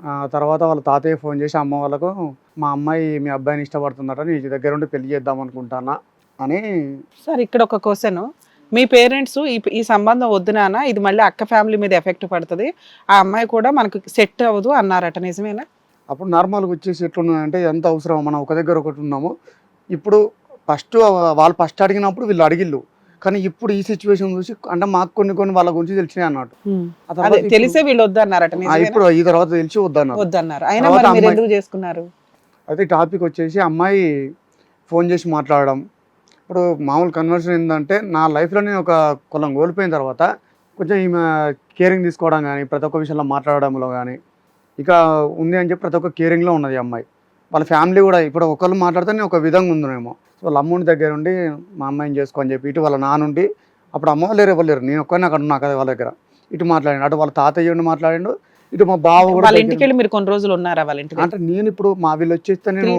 ఆ తర్వాత వాళ్ళ తాతయ్య ఫోన్ చేసి అమ్మ వాళ్ళకు మా అమ్మాయి మీ అబ్బాయిని ఇష్టపడుతుందట నీ దగ్గర ఉండి పెళ్ళి చేద్దాం అనుకుంటానా? అని సార్ ఇక్కడ ఒక క్వశ్చన్. మీ పేరెంట్స్ ఈ ఈ సంబంధం వద్దు నాన్న ఇది మళ్ళీ అక్క ఫ్యామిలీ మీద ఎఫెక్ట్ పడుతుంది. ఆ అమ్మాయి కూడా మనకు సెట్ అవ్వదు అన్నారట నిజమేనా? అప్పుడు నార్మల్గా వచ్చేసి ఎట్లున్నదంటే ఎంత అవసరం? మనం ఒక దగ్గర ఒకటి ఉన్నాము. ఇప్పుడు ఫస్ట్ వాళ్ళు ఫస్ట్ అడిగినప్పుడు వీళ్ళు అడిగిళ్ళు. కానీ ఇప్పుడు ఈ సిచ్యువేషన్ చూసి అంటే మాకు కొన్ని కొన్ని వాళ్ళ గురించి తెలిసినాయి అన్నట్టు. తెలిసే వీళ్ళు వద్దన్నారట ఇప్పుడు ఈ తర్వాత తెలిసి వద్దన్నారు. అయినా ఎందుకు చేసుకున్నారు? అయితే టాపిక్ వచ్చేసి అమ్మాయి ఫోన్ చేసి మాట్లాడడం. ఇప్పుడు మామూలు కన్వర్షన్ ఏంటంటే నా లైఫ్లో నేను ఒక కులం కోల్పోయిన తర్వాత కొంచెం ఈమె కేరింగ్ తీసుకోవడం కానీ ప్రతి ఒక్క విషయంలో మాట్లాడడంలో కానీ ఇక ఉంది అని చెప్పి ప్రతి ఒక్క కేరింగ్లో ఉన్నది అమ్మాయి. వాళ్ళ ఫ్యామిలీ కూడా ఇప్పుడు ఒకళ్ళు మాట్లాడితే నేను ఒక విధంగా ఉందనేమో. సో వాళ్ళ అమ్ముని దగ్గర ఉండి మా అమ్మాయిని చేసుకో అని చెప్పి ఇటు వాళ్ళ నానుండి అప్పుడు అమ్మ లేరు ఎవరు లేరు. నేను ఒక్కనే అక్కడ ఉన్నా కదా వాళ్ళ దగ్గర. ఇటు మాట్లాడిండు అటు వాళ్ళ తాతయ్య ఉండి మాట్లాడిండు ఇటు మా బావ కూడా వాళ్ళ ఇంటికి వెళ్ళి మీరు కొన్ని రోజులు ఉన్నారా వాళ్ళ ఇంటికి? అంటే నేను ఇప్పుడు మా వీళ్ళు వచ్చేస్తే నేను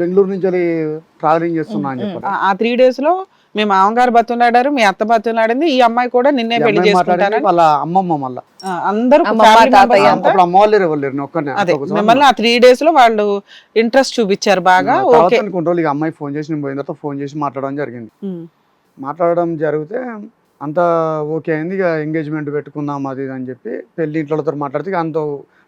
బెంగళూరు నుంచి వెళ్ళి ట్రావెలింగ్ చేస్తున్నా అని చెప్పారు ఆ- ఆ త్రీ డేస్లో మీ మామగారు బతులాడారు మీ అత్త బతులాడింది ఈ అమ్మాయి కూడా నిన్నే పెళ్ళి చేసుకుంటారని? వాళ్ళ అమ్మమ్మ మళ్ళా. అందరూ అదే. మిమ్మల్ని ఆ త్రీ డేస్లో వాళ్ళు ఇంట్రెస్ట్ చూపించారు బాగా ఓకే. అమ్మాయి ఫోన్ చేసి పోయిన తర్వాత ఫోన్ చేసి మాట్లాడడం జరిగింది. మాట్లాడడం జరిగితే అంత ఓకే అయింది ఇక ఎంగేజ్మెంట్ పెట్టుకుందాం అది అని చెప్పి పెళ్ళి ఇంట్లో మాట్లాడితే అంత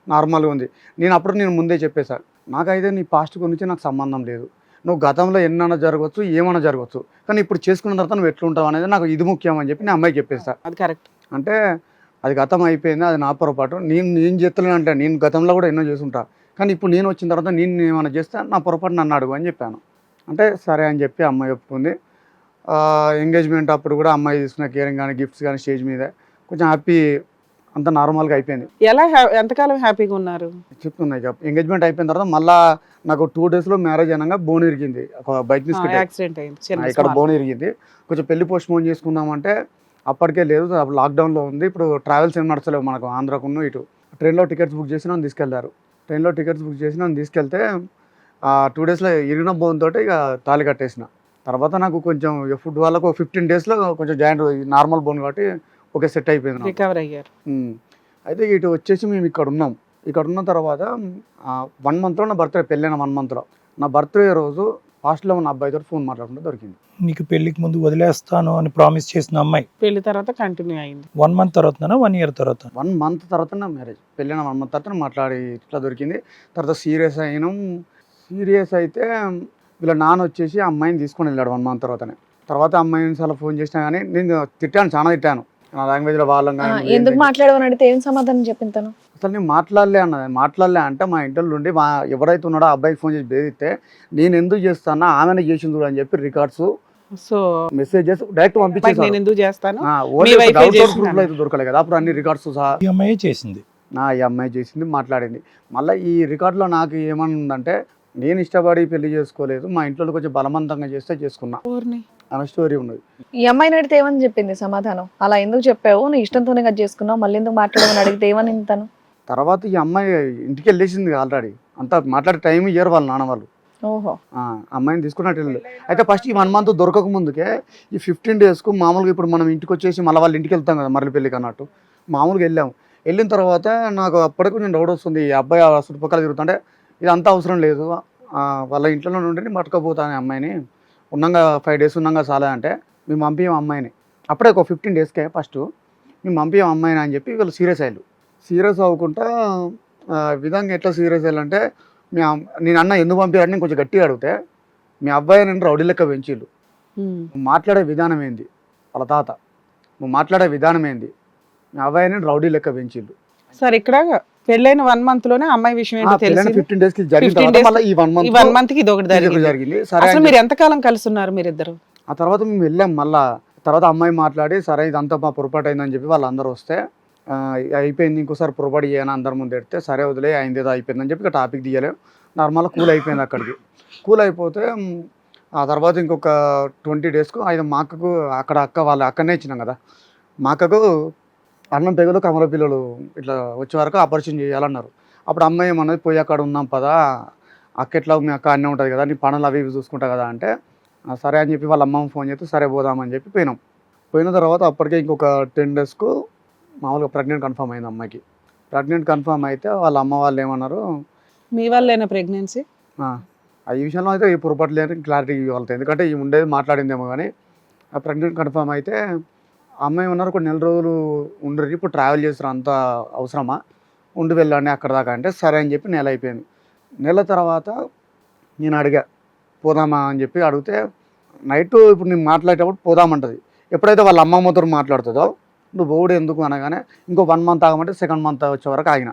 నార్మల్గా ఉంది. నేను అప్పుడు నేను ముందే చెప్పేశాను నాకైతే నీ పాస్ట్ గురించి నాకు సంబంధం లేదు. నువ్వు గతంలో ఎన్నైనా జరగవచ్చు ఏమైనా జరగవచ్చు. కానీ ఇప్పుడు చేసుకున్న తర్వాత నువ్వు ఎట్లుంటావు అనేది నాకు ఇది ముఖ్యం అని చెప్పి నేను అమ్మాయికి చెప్పేసా అది కరెక్ట్. అంటే అది గతం అయిపోయింది అది నా పొరపాటు. నేను నేను చేస్తలేను అంటే నేను గతంలో కూడా ఎన్నో చేసుంటా కానీ ఇప్పుడు నేను వచ్చిన తర్వాత నేను ఏమైనా చేస్తే నా పొరపాటు నన్ను అడుగు అని చెప్పాను. అంటే సరే అని చెప్పి అమ్మాయి ఒప్పుకుంది. ఎంగేజ్మెంట్ అప్పుడు కూడా అమ్మాయి తీసుకున్న కేరింగ్ కానీ గిఫ్ట్స్ కానీ స్టేజ్ మీద కొంచెం హ్యాపీ అంత నార్మల్గా అయిపోయింది. ఎలా ఎంతకాలం హ్యాపీగా ఉన్నారు? చెప్తున్నా ఎంగేజ్మెంట్ అయిపోయిన తర్వాత మళ్ళా నాకు టూ డేస్లో మ్యారేజ్ అనగా బోన్ ఇరిగింది. ఒక బైక్ యాక్సిడెంట్ అయింది. ఇక్కడ. బోన్ ఇరిగింది. కొంచెం పెళ్ళి పోస్ట్ పోన్ చేసుకుందామంటే అప్పటికే లేదు. లాక్డౌన్లో ఉంది. ఇప్పుడు ట్రావెల్స్ ఏం నడచలేవు మనకు ఆంధ్రాకును ఇటు. ట్రైన్లో టికెట్స్ బుక్ చేసి నన్ను తీసుకెళ్ళారు. ట్రైన్లో టికెట్స్ బుక్ చేసి నన్ను తీసుకెళ్తే ఆ టూ డేస్లో ఇరిగిన బోన్ తోటి ఇక తాళి కట్టేసిన. తర్వాత నాకు కొంచెం ఫుడ్ వాళ్ళకు ఫిఫ్టీన్ డేస్లో కొంచెం జాయింట్ నార్మల్ బోన్ కాబట్టి ఓకే సెట్ అయిపోయింది. రికవర్ అయ్యారు. అయితే ఇటు వచ్చేసి మేము ఇక్కడ ఉన్నాం. ఇక్కడ ఉన్న తర్వాత వన్ మంత్లో నా బర్త్డే పెళ్ళైన వన్ మంత్లో నా బర్త్డే రోజు హాస్టల్లో ఉన్న అబ్బాయితో ఫోన్ మాట్లాడుకుంటే దొరికింది. నీకు పెళ్ళికి ముందు వదిలేస్తాను అని ప్రామిస్ చేసిన అమ్మాయి? పెళ్ళి తర్వాత కంటిన్యూ అయింది. వన్ మంత్ తర్వాత వన్ ఇయర్ తర్వాత వన్ మంత్ తర్వాత నా మ్యారేజ్ పెళ్ళైన వన్ మంత్ తర్వాత మాట్లాడి ఇట్లా దొరికింది. తర్వాత సీరియస్ అయినాం. సీరియస్ అయితే వీళ్ళ నాన్న వచ్చేసి అమ్మాయిని తీసుకొని వెళ్ళాడు వన్ మంత్ తర్వాతనే. తర్వాత అమ్మాయిని చాలా ఫోన్ చేసినా కానీ నేను తిట్టాను చాలా తిట్టాను. నా లాంగ్వేజ్లో వాళ్ళం ఆ, కానీ ఎందుకు మాట్లాడమని అడిగితే ఏం సమాధానం చెప్పింది తను అసలు నేను మాట్లాడలే అన్నది మాట్లాడలే అంటే మా ఇంట్లో నుండి మా ఎవరైతే ఉన్నాడో ఆ అబ్బాయికి ఫోన్ చేసి బేదిస్తే నేను ఎందుకు చేస్తానా? ఆమెనే చేసింది చూడు అని చెప్పి రికార్డ్స్ సో మెసేజెస్ డైరెక్ట్ నేను పంపించేసాను ఎందుకు చేస్తాను? ప్రూఫ్లో అయితే దొరకలేదు కదా అప్పుడు అన్ని రికార్డ్స్ సహా ఈ అమ్మాయి చేసింది. నా ఈ అమ్మాయి చేసింది మాట్లాడింది. మళ్ళీ ఈ రికార్డులో నాకు ఏమని ఉందంటే నేను ఇష్టపడి పెళ్ళి చేసుకోలేదు మా ఇంట్లో కొంచెం బలవంతంగా చేస్తే చేసుకున్నా. అన్న స్టోరీ ఉన్నది. ఈ అమ్మాయిని అడిగితే ఏమని చెప్పింది సమాధానం? అలా ఎందుకు చెప్పావు? నీ ఇష్టంతోనే కదా చేసుకున్నావు మళ్ళీ ఎందుకు మాట్లాడమని అడిగితే ఏమని తను తర్వాత ఈ అమ్మాయి ఇంటికి వెళ్ళేసింది ఆల్రెడీ అంతా మాట్లాడే టైం ఇయ్యరు వాళ్ళు నాన్న వాళ్ళు. ఓహో. ఆ, అమ్మాయిని తీసుకున్నట్టు వెళ్ళి అయితే ఫస్ట్ ఈ వన్ మంత్ దొరకక ముందుకే ఈ ఫిఫ్టీన్ డేస్కు మామూలుగా ఇప్పుడు మనం ఇంటికి వచ్చేసి మళ్ళీ వాళ్ళ ఇంటికి వెళ్తాం కదా మరలి పెళ్ళికి అన్నట్టు. మామూలుగా వెళ్ళాం వెళ్ళిన తర్వాత నాకు అప్పటికి కొంచెం డౌట్ వస్తుంది. ఈ అబ్బాయి ఆ చుట్టుపక్కల తిరుగుతుంటే ఇది అంతా అవసరం లేదు. ఆ, వాళ్ళ ఇంట్లో నుండి పట్టుకపోతాను అమ్మాయిని. ఉన్నాగా ఫైవ్ డేస్ ఉన్నాగా చాలా అంటే మేము పంపించాం అమ్మాయిని. అప్పుడే ఒక ఫిఫ్టీన్ డేస్కే ఫస్ట్ మేము పంపించాం అమ్మాయిని అని చెప్పి వీళ్ళు సీరియస్ అయ్యారు. సీరియస్ అవ్వకుండా విధంగా ఎట్లా సీరియస్ అయ్యాలంటే మీ నేను అన్న ఎందుకు పంపించాడు నేను కొంచెం గట్టిగా అడిగితే మీ అబ్బాయి నేను రౌడీ లెక్క పెంచిళ్ళు మాట్లాడే విధానం ఏంది? వాళ్ళ తాత. నువ్వు మాట్లాడే విధానం ఏంది? మీ అబ్బాయిని రౌడీ లెక్క పెంచిళ్ళు సరే ఇక్కడ పెళ్ళైన వన్ మంత్లోనే అమ్మాయి విషయం ఏంటో తెలిసి ఫిఫ్టీన్ డేస్కి జరిగిన 15 తర్వాత days మళ్ళీ ఈ వన్ మంత్ వన్ మంత్కి ఇది ఒకటి జరిగింది. అసలు మీరు ఎంతకాలం కలిసి ఉన్నారు మీరిద్దరు? ఆ తర్వాత మేము వెళ్ళాం మళ్ళా. తర్వాత అమ్మాయి మాట్లాడి సరే ఇదంతా మా పొరపాటు అయిందని చెప్పి వాళ్ళందరూ వస్తే అయిపోయింది ఇంకోసారి పొరపాటు చేయను అందరి ముందు ఎడితే సరే వదిలే అయింది ఏదో అయిపోయిందని చెప్పి టాపిక్ తీయలేం. నార్మల్గా కూల్ అయిపోయింది అక్కడికి. కూల్ అయిపోతే ఆ తర్వాత ఇంకొక ట్వంటీ డేస్కు ఆయన మా అక్కకు అక్కడ అక్క వాళ్ళ అక్కనే ఇచ్చినాం కదా. మా అక్కకు అన్నం పెగలు కమల పిల్లలు ఇట్లా వచ్చే వరకు ఆపరేషన్ చేయాలన్నారు. అప్పుడు అమ్మాయి ఏమన్నది పోయి అక్కడ ఉన్నాం పదా అక్క ఎట్లా మీ అక్క అన్నీ ఉంటుంది కదా నీ పనులు అవి ఇవి చూసుకుంటా కదా అంటే సరే అని చెప్పి వాళ్ళ అమ్మమ్మ ఫోన్ చేస్తే సరే పోదామని చెప్పి పోయినాం. పోయిన తర్వాత అప్పటికే ఇంకొక టెన్ డేస్కు మామూలుగా ప్రెగ్నెంట్ కన్ఫర్మ్ అయింది అమ్మాయికి. ప్రెగ్నెంట్ కన్ఫర్మ్ అయితే వాళ్ళ అమ్మ వాళ్ళు ఏమన్నారు మీ వల్లేనా ప్రెగ్నెన్సీ? ఈ విషయంలో అయితే ఈ పొరపాటు లేని క్లారిటీ ఇవ్వాలి ఎందుకంటే ఈ ఉండేది మాట్లాడిందేమో కానీ ఆ ప్రెగ్నెంట్ కన్ఫర్మ్ అయితే అమ్మాయి ఉన్నారు కొన్ని నెల రోజులు ఉండరు. ఇప్పుడు ట్రావెల్ చేస్తారు అంత అవసరమా? ఉండి వెళ్ళండి అక్కడ దాకా అంటే సరే అని చెప్పి నెల అయిపోయింది. నెల తర్వాత నేను అడిగా పోదామా? అని చెప్పి అడిగితే నైట్ ఇప్పుడు నేను మాట్లాడేటప్పుడు పోదామంటది. ఎప్పుడైతే వాళ్ళ అమ్మమ్మతో మాట్లాడుతుందో నువ్వు పోవుడు ఎందుకు? అనగానే ఇంకో వన్ మంత్ ఆగమంటే సెకండ్ మంత్ వచ్చే వరకు ఆగిన.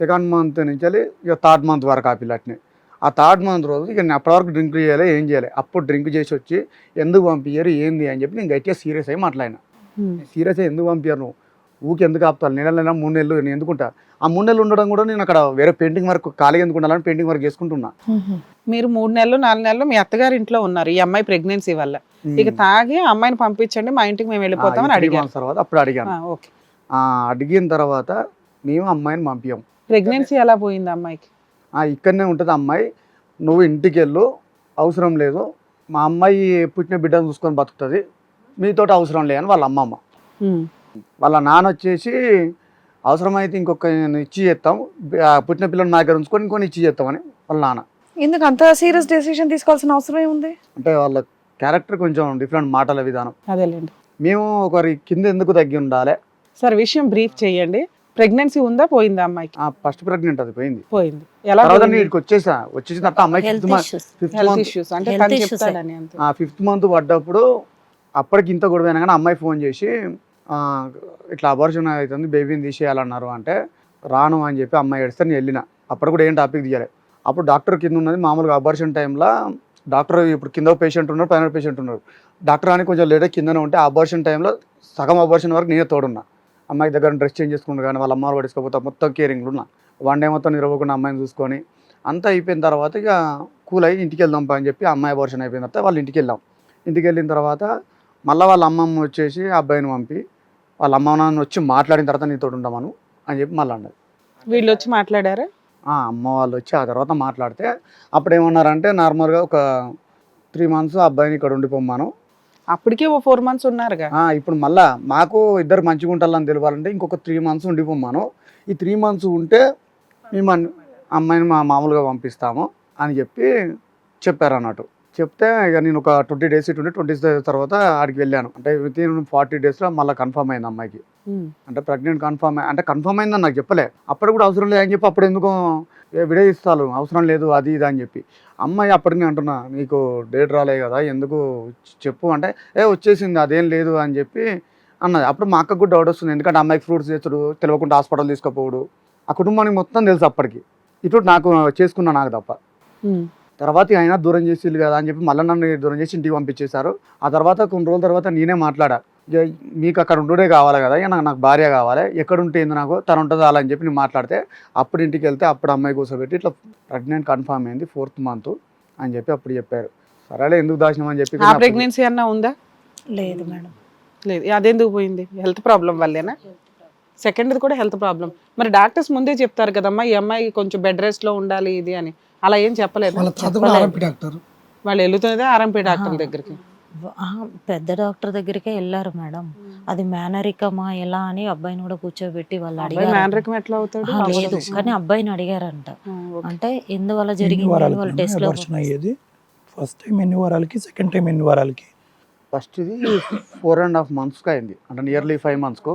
సెకండ్ మంత్ నుంచి వెళ్ళి ఇక థర్డ్ మంత్ వరకు ఆ పిల్లటిని ఆ థర్డ్ మంత్ రోజు ఇక నేను అప్పటి వరకు డ్రింక్ చేయాలి ఏం చేయాలి? అప్పుడు డ్రింక్ చేసి వచ్చి ఎందుకు పంపించారు ఏంది? అని చెప్పి నేను గట్టిగా సీరియస్ అయ్యి మాట్లాడిన. సీరియస్ ఎందుకు పంపించారు నువ్వు? ఊకి ఎందుకు ఆపుతాను నెల నెల మూడు నెలలు నేను ఎందుకుంటా? ఆ మూడు నెలలు ఉండడం కూడా నేను అక్కడ వేరే పెయింటింగ్ వర్క్ ఖాళీగా ఎందుకు ఉండాలని పెయింటింగ్ వర్క్ చేసుకుంటున్నా. మీరు మూడు నెలలు నాలుగు నెలలు మీ అత్తగారి ఇంట్లో ఉన్నారు ఈ అమ్మాయి ప్రెగ్నెన్సీ వల్ల. ఇక తాగి అమ్మాయిని పంపించండి మా ఇంటికి మేము వెళ్ళిపోతామని అడిగాను తర్వాత అప్పుడు అడిగాను. అడిగిన తర్వాత మేము అమ్మాయిని పంపించాం ప్రెగ్నెన్సీ ఎలా పోయింది అమ్మాయికి? ఇక్కడనే ఉంటుంది అమ్మాయి. నువ్వు ఇంటికి వెళ్ళు అవసరం లేదు. మా అమ్మాయి పుట్టిన బిడ్డను చూసుకొని బతుకుతుంది. మీతోటి అవసరం లేదని వాళ్ళ అమ్మమ్మ. వాళ్ళ నాన్న వచ్చేసి అవసరమైతే ఇంకొక ఇచ్చి చేస్తాం ఆ పుట్టిన పిల్లని నా దగ్గర ఉంచుకొని ఇంకొని ఇచ్చి చేస్తామని వాళ్ళ నాన్న. ఎందుకు అంత సీరియస్ డెసిషన్ తీసుకోవాల్సిన అవసరం ఏముంది? అంటే వాళ్ళ క్యారెక్టర్ కొంచెం డిఫరెంట్ మాటల విధానం. అదేలేండి. మేము ఒకరి కింద ఎందుకు తగ్గి ఉండాలి? సార్ విషయం బ్రీఫ్ చేయండి. ప్రెగ్నెన్సీ ఉందా పోయిందా అమ్మాయికి? ఆ ఫస్ట్ ప్రెగ్నెంట్ అది పోయింది. పోయింది. ఎలా వచ్చేసా? వచ్చేసిన తర్వాత ఫిఫ్త్ మంత్ ఫిఫ్త్ అంటే ఫిఫ్త్ మంత్ పడ్డప్పుడు అప్పటికి ఇంత గొడవ అయినా కానీ అమ్మాయి ఫోన్ చేసి ఇట్లా అబార్షన్ అవుతుంది బేబీని తీసేయాలన్నారు అంటే రాను అని చెప్పి అమ్మాయి ఏడిస్తే నేను వెళ్ళిన. అప్పుడు కూడా ఏం టాపిక్ తీయాలి. అప్పుడు డాక్టర్ కింద ఉన్నది మామూలుగా అబార్షన్ టైంలో డాక్టర్ ఇప్పుడు కింద పేషెంట్ ఉన్నారు పైన పేషెంట్ ఉన్నారు. డాక్టర్ అని కొంచెం లేటే కిందనే ఉంటే అబార్షన్ టైంలో సగం అబార్షన్ వరకు నేనే తోడున్నా. అమ్మాయి దగ్గర డ్రెస్ చేంజ్ చేసుకుంటూ కానీ వాళ్ళ అమ్మ వాళ్ళు పడుకోకపోతే మొత్తం కేరింగ్లు ఉన్నా. వన్ డే మొత్తం నిరవకుండా అమ్మాయిని చూసుకొని అంతా అయిపోయిన తర్వాత ఇక కూల్ అయ్యి ఇంటికి వెళ్దాం అని చెప్పి అమ్మాయి అబార్షన్ అయిపోయిన తర్వాత వాళ్ళ ఇంటికి వెళ్ళాం. ఇంటికి వెళ్ళిన తర్వాత మళ్ళీ వాళ్ళ అమ్మమ్మ వచ్చేసి ఆ అబ్బాయిని పంపి వాళ్ళ అమ్మ నాన్న వచ్చి మాట్లాడిన తర్వాత నీతో ఉండమను అని చెప్పి మళ్ళీ అన్నది. వీళ్ళు వచ్చి మాట్లాడారా? అమ్మ వాళ్ళు వచ్చి ఆ తర్వాత మాట్లాడితే అప్పుడు ఏమన్నారంటే నార్మల్గా ఒక త్రీ మంత్స్ అబ్బాయిని ఇక్కడ ఉండిపోమ్మాను అప్పటికే ఓ ఫోర్ మంత్స్ ఉన్నారుగా? ఆ, ఇప్పుడు మళ్ళా మాకు ఇద్దరు మంచిగా ఉంటారని తెలియాలంటే ఇంకొక త్రీ మంత్స్ ఉండిపోమ్మాను ఈ త్రీ మంత్స్ ఉంటే మేము అన్- అమ్మాయిని మా మామూలుగా పంపిస్తాము అని చెప్పి చెప్పారు అన్నట్టు చెప్తే ఇక నేను ఒక ట్వంటీ డేస్ ఇటు ట్వంటీ డేస్ తర్వాత ఆడికి వెళ్ళాను. అంటే విత్ ఇన్ ఫార్టీ డేస్లో మళ్ళీ కన్ఫర్మ్ అయింది అమ్మాయికి. అంటే ప్రెగ్నెంట్ కన్ఫర్మ్ అంటే కన్ఫర్మ్ అయిందని నాకు చెప్పలే. అప్పుడు కూడా అవసరం లేదు అని చెప్పి అప్పుడు ఎందుకు విడదీస్తాను అవసరం లేదు అది ఇది అని చెప్పి. అమ్మాయి అప్పటికి నేను అంటున్నా నీకు డేట్ రాలే కదా ఎందుకు చెప్పు అంటే ఏ వచ్చేసింది అదేం లేదు అని చెప్పి అన్నది. అప్పుడు మా అక్కకు కూడా డౌట్ వస్తుంది ఎందుకంటే అమ్మాయికి ఫ్రూట్స్ తెచ్చుడు తెలియకుండా హాస్పిటల్ తీసుకుపోవడు. ఆ కుటుంబానికి మొత్తం తెలుసు అప్పటికి. ఇప్పుడు నాకు చేసుకున్నా నాకు తప్ప. తర్వాత అయినా దూరం చేసి కదా అని చెప్పి మళ్ళీ నన్ను దూరం చేసి ఇంటికి పంపించేశారు. ఆ తర్వాత కొన్ని రోజుల తర్వాత నేనే మాట్లాడా. మీకు అక్కడ ఉండుడే కావాలి కదా ఇక నాకు నాకు భార్య కావాలి ఎక్కడ ఉంటే ఏంది నాకు తను ఉంటుంది అలా అని చెప్పి నేను మాట్లాడితే అప్పుడు ఇంటికి వెళ్తే అప్పుడు అమ్మాయి కూర్చోబెట్టి ఇట్లా ప్రెగ్నెంట్ కన్ఫర్మ్ అయింది ఫోర్త్ మంత్ అని చెప్పి అప్పుడు చెప్పారు. సరేలే ఎందుకు దాచినాం అని చెప్పి ప్రెగ్నెన్సీ అన్నా ఉందా? లేదు మేడం. లేదు. అదెందుకు పోయింది? హెల్త్ ప్రాబ్లం వల్లేనా? సెకండ్ది కూడా హెల్త్ ప్రాబ్లం మరి డాక్టర్స్ ముందే చెప్తారు కదమ్మా ఈ అమ్మాయి కొంచెం బెడ్ రెస్ట్లో ఉండాలి ఇది అని. అలా ఏం చెప్పలేదు. డాక్టర్. వాళ్ళు వెళ్తున్నదే ఆర్ఎంపీ డాక్టర్. దగ్గరికి. పెద్ద డాక్టర్ దగ్గరికే వెళ్ళారు మేడం. అది మేనరికమా ఎలా అని అబ్బాయిని కూడా కూర్చోబెట్టి వాళ్ళు అబ్బాయి అడిగారు. లేదు కానీ అబ్బాయిని అడిగారంట. అంటే ఎందువల్ల జరిగింది వాళ్ళు టెస్ట్లో అబార్షన్ అయ్యేది. ఫస్ట్ టైం ఎన్ని వారాలకి? సెకండ్ టైం ఎన్ని వారాలకి? ఫస్ట్ ఇది ఫోర్ అండ్ హాఫ్ మంత్స్కి అయింది. అంటే నియర్లీ ఫైవ్ మంత్స్కు